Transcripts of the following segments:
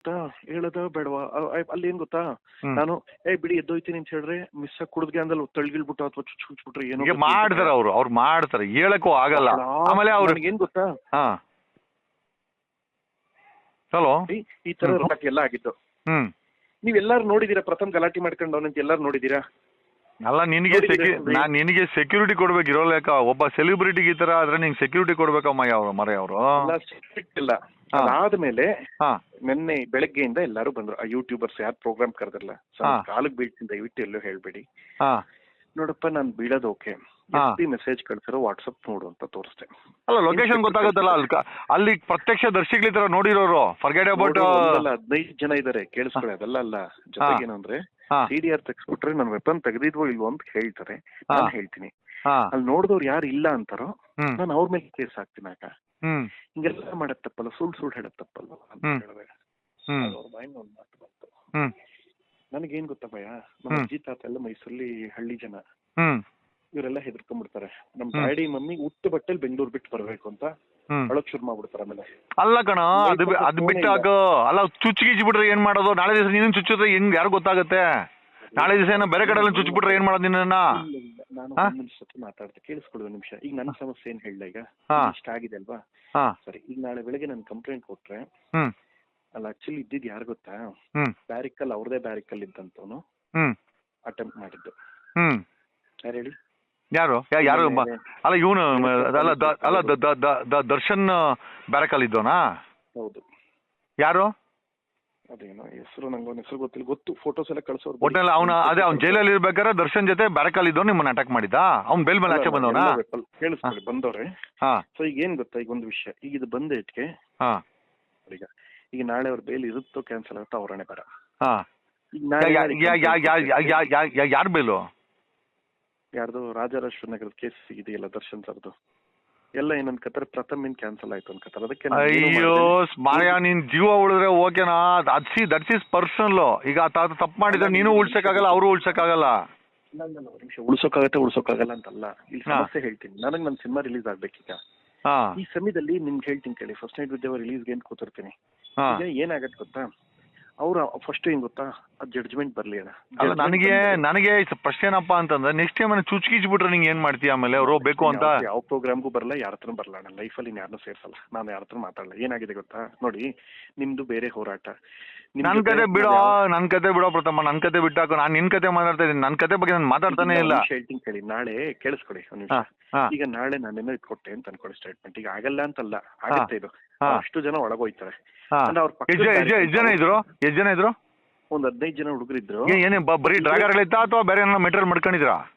ಗೊತ್ತಾ? ಹೇಳದ ಬೇಡವಾ? ಅಲ್ಲಿ ಏನ್ ಗೊತ್ತಾ? ನಾನು ಏ ಬಿಡಿ ಎದ್ದೋಯ್ತೀನಿ ಅಂತ ಹೇಳ್ರೆ ಮಿಸ್ ಕುಡ್ದ್ಗೆ ಅಂದಲ್ಲಿ ತಳ್ಗಿಳ್ಬಿಟ್ಟು ಅಥವಾ ಚುಚ್ ಚುಚ್ಬಿಟ್ರೆ ಏನೋ ಮಾಡ್ತಾರೆ ಅವ್ರು ಅವ್ರು ಮಾಡ್ತಾರೆ. ಹೇಳಕ್ಕೂ ಆಗಲ್ಲ. ಆಮೇಲೆ ಅವ್ರು ಏನ್ ಗೊತ್ತಾ? ಹಾ. ಹಲೋ ಈ- ತರ ಎಲ್ಲಾ ಆಗಿದ್ದು. ಹ್ಮ್. ನೀವೆಲ್ಲಾರು ನೋಡಿದೀರಾ ಪ್ರಥಮ್ ಗಲಾಟೆ ಮಾಡ್ಕೊಂಡು ಅವನಂತ ಎಲ್ಲಾರು ನೋಡಿದೀರಾ? ಅಲ್ಲ ನಿನಗೆ ನಾನ್ ನಿನಗೆ ಸೆಕ್ಯೂರಿಟಿ ಕೊಡ್ಬೇಕು ಇರೋ ಲೆಕ್ಕ. ಒಬ್ಬ ಸೆಲೆಬ್ರಿಟಿಗೆ ಈ ತರ ಆದ್ರೆ ನಿಂಗೆ ಸೆಕ್ಯೂರಿಟಿ ಕೊಡ್ಬೇಕಮ್ಮ ಯಾವ ಮರ ಅವರು? ಎಲ್ಲ ಸಿಕ್ಕಿಲ್ಲ ಹಾ. ಅದಾದ್ಮೇಲೆ ನಿನ್ನೆ ಬೆಳಗ್ಗೆಯಿಂದ ಎಲ್ಲಾರು ಬಂದ್ರು. ಆ ಯೂಟ್ಯೂಬರ್ಸ್ ಯಾರು ಪ್ರೋಗ್ರಾಮ್ ಕರೆದಿರಲ್ಲ ಕಾಲಕ್ ಬೀಳ್ತೀನಿ ದಯವಿಟ್ಟು ಎಲ್ಲೂ ಹೇಳ್ಬೇಡಿ. ನೋಡಪ್ಪ ನಾನ್ ಬೀಳೋದು ಓಕೆ. ಮೆಸೇಜ್ ಕಳ್ಸಿರೋ ವಾಟ್ಸ್ಆಪ್ ನೋಡು ಅಂತ ತೋರಿಸ್ತೆ ಅಲ್ಲ ಲೊಕೇಶನ್ ಗೊತ್ತಾಗುತ್ತಲ್ಲ ಅಲ್ಲಿ ಪ್ರತ್ಯಕ್ಷ ದರ್ಶಿಗಳ ತರ ನೋಡಿರೋರು. ಫರ್ಗೆಟ್ ಅಬೌಟ್ ಹದಿನೈದು ಜನ ಇದಾರೆ ಕೇಳಿಸ್ಕೊಳ್ಳಿ ಅದೆಲ್ಲ ಅಲ್ಲ. ಜೊತೆಗೆ ಏನಂದ್ರೆ ಸಿಡಿಆರ್ ಸಿ ಡಿ ಆರ್ ತೆಗ್ಸ್ಬಿಟ್ರೆ ನಾನು ವೆಪನ್ ತೆಗೆದಿದ್ವೋ ಇಲ್ವೋ ಅಂತ ಹೇಳ್ತಾರೆ. ನಾನು ಹೇಳ್ತೀನಿ. ಅಲ್ಲಿ ನೋಡಿದವ್ರು ಯಾರು ಇಲ್ಲ ಅಂತಾರೋ ನಾನು ಅವ್ರ ಮೇಲೆ ಕೇಸ್ ಹಾಕ್ತೀನಿ ಹ್ಮ್ ಹಿಂಗೆಲ್ಲ ಮಾಡಕ್ ತಪ್ಪಲ್ಲ ಸುಳ್ಳು ಸುಳ್ಳು ಹೇಳಕ್ ತಪ್ಪಲ್ಲ ಅಂತ ಹ್ಮ್. ಹೇಳಿದೆ ಹ್ಮ್. ಅವ್ರ ಬಾಯಿಂದ ಒಂದ್ ಮಾತು ಬಂತು. ನನಗೇನ್ ಗೊತ್ತಾ ಭಯ? ನಮ್ಮ ಅಜ್ಜಿ ತಾತ ಎಲ್ಲ ಮೈಸೂರಲ್ಲಿ ಹಳ್ಳಿ ಜನ. ಇವರೆಲ್ಲ ಹೆದರ್ಕೊಂಡ್ಬಿಡ್ತಾರೆ. ನಮ್. ಡ್ಯಾಡಿ ಮಮ್ಮಿ ಉಟ್ಟು ಬಟ್ಟೆಲ್ ಬೆಂಗಳೂರು ಬಿಟ್ಟು ಬರ್ಬೇಕು ಅಂತ ಅಳಕ್ ಶುರು ಮಾಡ್ಬಿಡ್ತಾರೆ ಆಮೇಲೆ. ಅಲ್ಲ ಕಣ ಅದು ಅದು ಬಿಟ್ಟು ಫೋನೇ ಹಾಕು ಅಲ್ಲ ಗಿಚ್ಚಿ ಬಿಟ್ರೆ ಏನ್ ಮಾಡೋದು? ನಾಳೆ ದಿವಸ ನೀನು ಚುಚ್ಚಿದ್ರೆ ಹೆಂಗ್ ಯಾರು ಗೊತ್ತಾಗುತ್ತೆ? ನಾಳೆ ದಿವಸ ಏನೋ ಬೇರೆ ಕಡೆ ಎಲ್ಲ ಚುಚ್ಚಿಬಿಟ್ರೆ ಏನ್ ಮಾಡೋದು ನಿನ್ನ ನಾನು ಸತಿ ಜೊತೆ ಮಾತಾಡ್ತೆ ಕೇಳಿಸ್ಕೊಳ್ಳಿ ನಿಮಿಷ. ಈಗ ನನ್ನ ಸಮಸ್ಯೆ ಏನ್ ಹೇಳ ಈಗ. ಇಷ್ಟ ಆಗಿದೆ ಅಲ್ವಾ ಹಾ. ಸರಿ ಈಗ ನಾಳೆ ಬೆಳಗ್ಗೆ ನಾನು ಕಂಪ್ಲೇಂಟ್ ಕೊಟ್ರೆ ಅಲ್ಲ ಆಕ್ಚುಲಿ ಇದ್ದಿದ್ ಯಾರು ಗೊತ್ತಾ? ಬ್ಯಾರಿಕಲ್ ಅವ್ರದೇ ಬ್ಯಾರಿಕಲ್ ಇದ್ದಂತವನು ಹ್ಮ್. ಅಟೆಂಪ್ಟ್ ಮಾಡಿದ್ದು. ಯಾರು ಹೇಳಿ? ಯಾರು? ಯಾರು ಅಲ್ಲ ಇವನು ಅಲ್ಲ ಅಲ್ಲ ದರ್ಶನ್ ಬ್ಯಾರಕಲ್ ಇದ್ದೋನಾ ಹೌದು. ಯಾರು? ಅದೇನೋ ಹೆಸರು ನಂಗೆ ಅವ್ನ ಹೆಸರು ಗೊತ್ತಿಲ್ಲ. ಗೊತ್ತು ಫೋಟೋಸ್ ಎಲ್ಲ ಕಳ್ಸೋರು ಒಟ್ಟಲ್ಲಿ ಅವನ ಅದೇ ಅವ್ನ ಜೈಲಲ್ಲಿ ಇರ್ಬೇಕಾದ್ರೆ ದರ್ಶನ್ ಜೊತೆ ಬ್ಯಾರಕಲ್ ಇದ್ದವ್ ನಿಮ್ಮನ್ನ ಅಟ್ಯಾಕ್ ಮಾಡಿದ ಅವ್ನ ಬೇಲ್ ಮೇಲೆ ಆಚೆ ಬಂದವನ? ಕೇಳಿಸ್ಕೊಳ್ಳಿ ಬಂದವ್ರೆ. ಹಾ. ಸೊ ಈಗ ಏನ್ ಗೊತ್ತಾ ಈಗ ಒಂದು ವಿಷಯ. ಈಗ ಇದು ಬಂದ ಇಟ್ಗೆ ಹಾ. ಈಗ ಈಗ ನಾಳೆ ಅವ್ರ ಬೇಲ್ ಇರುತ್ತೋ ಕ್ಯಾನ್ಸಲ್ ಆಗುತ್ತೋ ಅವರಣೆ ಬರ ಯಾರ್ ಬೇಲು ಯಾರ್ದು? ರಾಜರಾಜೇಶ್ವರ ನಗರದ ಕೇಸ್ ಇದೆಯಲ್ಲ ದರ್ಶನ್ ಸರ್ದು. ಎಲ್ಲ ಏನ್ ಅನ್ಕತ್ತಾರೆ ಪ್ರಥಮ್ ಇನ್ ಕ್ಯಾನ್ಸಲ್ ಆಯ್ತು ಅನ್ಕತ್ತಾರೆ ಅದಕ್ಕೆ ನಾನು ಏನು ಅಯ್ಯೋ ಮಾಯಾ ನಿನ್ ಜೀವ ಉಳಿದ್ರೆ ಓಕೆನಾ ಅದ್ಸಿ ದಟ್ಸ್ ಇಸ್ ಪರ್ಸನಲ್. ಈಗ ತಾತ ತಪ್ಪು ಮಾಡಿದ್ರೆ ನೀನು ಉಳ್ಸಕ್ಕಾಗಲ್ಲ ಅವರು ಉಳ್ಸಕ್ಕಾಗಲ್ಲ. ಒಂದ್ ನಿಮಿಷ. ಉಳ್ಸೋಕ್ಕಾಗತ್ತೆ ಉಳ್ಸೋಕ್ಕಾಗಲ್ಲ ಅಂತಲ್ಲ. ಇಲ್ಲಿ ಹಾ. ಸಮಸ್ಯೆ ಹೇಳ್ತೀನಿ. ನನಗೆ ನನ್ನ ಸಿನಿಮಾ ರಿಲೀಸ್ ಆಗ್ಬೇಕೀಗ. ಹಾ. ಈ ಸಮಯದಲ್ಲಿ ನಿಮ್ಗೆ ಹೇಳ್ತೀನಿ ಕೇಳಿ. ಫಸ್ಟ್ ನೈಟ್ ವಿದ್ಯಾವ ರಿಲೀಸ್ಗೆ ಅಂತ ಕೂತಿರ್ತೀನಿ? ಹಾ. ಈಗ ಏನಾಗತ್ತೆ ಗೊತ್ತಾ? ಅವ್ರ ಫಸ್ಟ್ ಏನ್ ಗೊತ್ತಾ? ಆ ಜಡ್ಜ್ಮೆಂಟ್ ಬರ್ಲಿ ಅಣ್ಣ. ಅಲ್ಲ Judgment ನನಗೆ ನನಗೆ ಪ್ರಶ್ನೆ ಏನಪ್ಪಾ ಅಂತಂದ್ರೆ ನೆಕ್ಸ್ಟ್ ಟೈಮ್ ಚುಚ್ಕಿಚ್ ಬಿಟ್ರೆ ನಿಂಗೆ ಏನ್ ಮಾಡ್ತೀಯ ಆಮೇಲೆ? ಅವರು ಬೇಕು ಅಂತ? ಯಾವ- ಯಾವ ಪ್ರೋಗ್ರಾಮ್ಗೂ ಬರಲ್ಲ ಯಾರ ಹತ್ರ ಬರಲ್ಲ ಅಣ್ಣ. ಲೈಫಲ್ಲಿ ಯಾರನ್ನೂ ಸೇರ್ಸಲ್ಲ. ನಾನು ಯಾರ ಹತ್ರ ಮಾತಾಡಲ್ಲ. ಏನಾಗಿದೆ ಗೊತ್ತಾ? ನೋಡಿ ನಿಮ್ದು ಬೇರೆ ಹೋರಾಟ. ನಿಮ್ ನನ್ ಜೊತೆ ಕತೆ ಬಿಡೋ ನನ್ನ ಯಾವ- ನನ್ ಕತೆ ಬಿಡೋ ಪ್ರಥಮ ನನ್ ಕತೆ ಬಿಟ್ಟಾಕು ನಾನ್ ನಿನ್ ಕತೆ ಮಾತಾಡ್ತಾ ಇದ್ದೀನಿ. ನನ್ ಕತೆ ಬಗ್ಗೆ ನಾನು ಮಾತಾಡ್ತಾನೆ ಇಲ್ಲ. ಒಂದ್ ನಿಮಿಷ ಹೇಳ್ತೀನಿ ಕೇಳಿ. ನಾಳೆ ಕೇಳಿಸ್ಕೊಡಿ ಒಂದ್ ನಿಮಿಷ. ಹಾ ಹಾ. ಈಗ ನಾಳೆ ನಾನೇನೋ ಇಟ್ಕೊಟ್ಟೆ ಅಂತ ಅನ್ಕೊಳ್ಳಿ ಸ್ಟೇಟ್ಮೆಂಟ್ ಈಗ ಆಗಲ್ಲ ಅಂತಲ್ಲ. ಆಗತ್ತೆ ಇದು. ಅಷ್ಟು ಜನ ಒಳಗೋಯ್ತಾರೆ. ಅಂದ್ರೆ ಅವ್ರ ಎಷ್ಟ್ ಜನ- ಇದ್ರು? ಎಷ್ಟ್ ಜನ ಇದ್ರು? ಒಂದ್ ಹದಿನೈದು ಜನ ಹುಡುಗರಿದ್ರು. ಏ- ಏನೇ ಬ- ಬರೀ ಡ್ರಾಗರ್ ಇತ್ತಾ ಅಥವಾ ಬೇರೆ ಏನೋ ಮೆಟೀರಿಯಲ್ ಮಾಡ್ಕೊಂಡಿದ್ರಾ?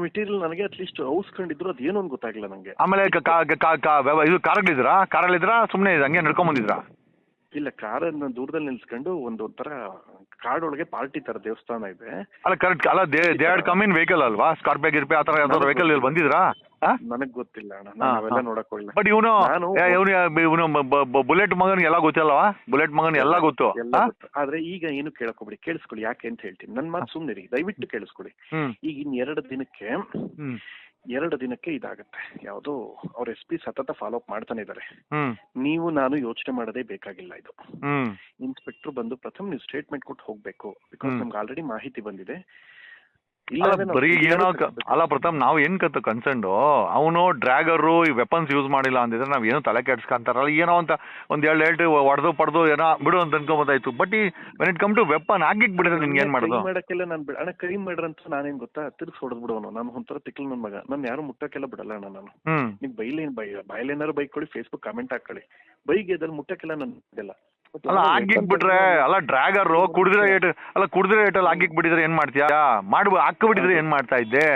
ಮೆಟೀರಿಯಲ್ ನನಗೆ ಅಟ್ಲೀಸ್ಟ್ ಔಸ್ಕೊಂಡಿದ್ರು ಅದೇನು ಅಂತ ಗೊತ್ತಾಗ್ಲಿಲ್ಲ ನಂಗೆ. ಆಮೇಲೆ ಕ- ಕಾ- ವ್ಯವ- ಇದು ಕಾರಲ್ಲಿದ್ರಾ? ಕಾರಲ್ಲಿದ್ರಾ ಸುಮ್ಮನೆ ಹಂಗೆ ನಡ್ಕೊಂಡ್ ಬಂದಿದ್ರಾ? ಇಲ್ಲ ಕಾರನ್ನ ದೂರದಲ್ಲಿ ನಿಲ್ಸ್ಕೊಂಡು ಒಂದು ಒಂಥರ ಕಾಡೊಳಗೆ ಪಾರ್ಟಿ ತರ ದೇವಸ್ಥಾನ ಇದೆ. ಅಲ್ಲ ಕರೆಕ್ಟ್ ಅಲ್ಲ they they had come in vehicle ಅಲ್ವಾ? ಸ್ಕಾರ್ಪಿಯೋ ಗಿರ್ಪಿ ಆ ತರ ಯಾವ್ದಾದ್ರು ವೆಹಿಕಲ್ ಇಲ್ಲಿ ಬಂದಿದ್ರಾ? ನನಗ್ ಗೊತ್ತಿಲ್ಲ ಅಣ್ಣ. ನಾನು ಅವೆಲ್ಲ. ನೋಡಕ್ ಹೋಗಿಲ್ಲ ಬಟ್ ಇವನು ನಾನು- ಇವನು ಇವನು ಬುಲೆಟ್ ಮಗನ್ ಎಲ್ಲ ಗೊತ್ತಲ್ವಾ ಬುಲೆಟ್ ಮಗನ್ ಎಲ್ಲ ಗೊತ್ತು. ಎಲ್ಲ ಗೊತ್ತು. ಆದ್ರೆ ಈಗ ಏನು ಕೇಳಕೋಬಿಡಿ. ಕೇಳಿಸ್ಕೊಳ್ಳಿ ಯಾಕೆ ಅಂತ ಹೇಳ್ತೀನಿ. ನನ್ ಮಾತು ಸುಮ್ನಿರಿ ದಯವಿಟ್ಟು ಕೇಳಿಸ್ಕೊಳ್ಳಿ. ಈಗ ಇನ್ ಎರಡು ದಿನಕ್ಕೆ ಹ್ಮ್. ಎರಡು ದಿನಕ್ಕೆ ಇದಾಗುತ್ತೆ. ಯಾವುದು ಅವ್ರ ಎಸ್ ಪಿ ಸತತ ಫಾಲೋ ಅಪ್ ಮಾಡ್ತಾನೆ ಇದ್ದಾರೆ ನೀವು ನಾನು ಯೋಚನೆ ಮಾಡದೇ ಬೇಕಾಗಿಲ್ಲ ಇದು. ಇನ್ಸ್ಪೆಕ್ಟರ್ ಬಂದು ಪ್ರಥಮ ನೀವು ಸ್ಟೇಟ್ಮೆಂಟ್ ಕೊಟ್ಟು ಹೋಗ್ಬೇಕು. ಬಿಕಾಸ್. ನಮ್ಗೆ ಆಲ್ರೆಡಿ ಮಾಹಿತಿ ಬಂದಿದೆ. ಬರೀ ಏನೋ ಅಲ್ಲ ಪ್ರಥಮ್ ನಾವು ಏನ್ ಕತ್ ಕನ್ಸರ್ನ್ಡು ಅವನು ಡ್ರ್ಯಾಗರು ಈ ವೆಪನ್ಸ್ ಯೂಸ್ ಮಾಡಿಲ್ಲ ಅಂದಿದ್ರೆ ನಾವ್ ಏನೋ ತಲೆ ಕೆಡ್ಸ್ಕೊಂತಾರಲ್ಲ ಏನೋ ಅಂತ ಒಂದ್ ಎರಡು ಎರಡು ಹೊಡೆದು ಪಡೆದು ಏನೋ ಬಿಡು ಅಂತ ಅನ್ಕೊಂಬೋದಾಯ್ತು. ಬಟ್ ಈ when it come to weapon ಆಗಿಕ್ ಬಿಡಿದ್ರೆ ನಿನ್ಗೆ ಏನ್ ಮಾಡೋದು? ಮಾಡಕ್ಕೆಲ್ಲ ನಾನು ಬಿಡ ಅಣ್ಣ ಕೈ ಮಾಡ್ರಂತ ನಾನೇನ್ ಗೊತ್ತಾ? ತಿರ್ಸ್ ಹೊಡೆದ್ ಬಿಡೋನು ನಾನು ಒಂಥರ ತಿಕ್ಲ್ ನನ್ ಮಗ. ನಾನು ಯಾರು ಮುಟ್ಟಕ್ಕೆಲ್ಲ ಬಿಡಲ್ಲ ಅಣ್ಣ ನಾನು. ನೀವು ಬೈಲೇನ್ ಬೈ ಬಾಯಲ್ಲೇನಾರು ಬೈಕ್ ಕೊಡಿ ಫೇಸ್ಬುಕ್ ಕಮೆಂಟ್ ಹಾಕೊಳ್ಳಿ. ಬೈಗೆ ಅದ್ರಲ್ಲಿ ಮುಟ್ಟಕ್ಕೆಲ್ಲ ನನ್ ಇದೆಲ್ಲ ಅಲ್ಲ ಆಗಿಕ್ ಬಿಟ್ರೆ ಅಲ್ಲ ಡ್ರ್ಯಾಗರ್ ಕುಡಿದ್ರೆ ಏಟ್ ಅಲ್ಲ ಕುಡಿದ್ರೆ ಏಟಲ್ಲಿ ಆಗಿಕ್ ಬಿಟ್ಟಿದ್ರೆ ಏನ್ ಮಾಡ್ತೀಯಾ? ಮಾಡ್ಬ ಹಾಕಿ ಬಿಟ್ಟಿದ್ರೆ ಏನ್ ಮಾಡ್ತಾ ಇದ್ದೆ?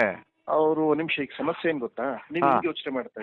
ಅವರು ನಿಮಿಷ ಈಗ ಸಮಸ್ಯೆ ಏನ್ ಗೊತ್ತಾ? ನೀವು. ಯೋಚನೆ ಮಾಡ್ತಾ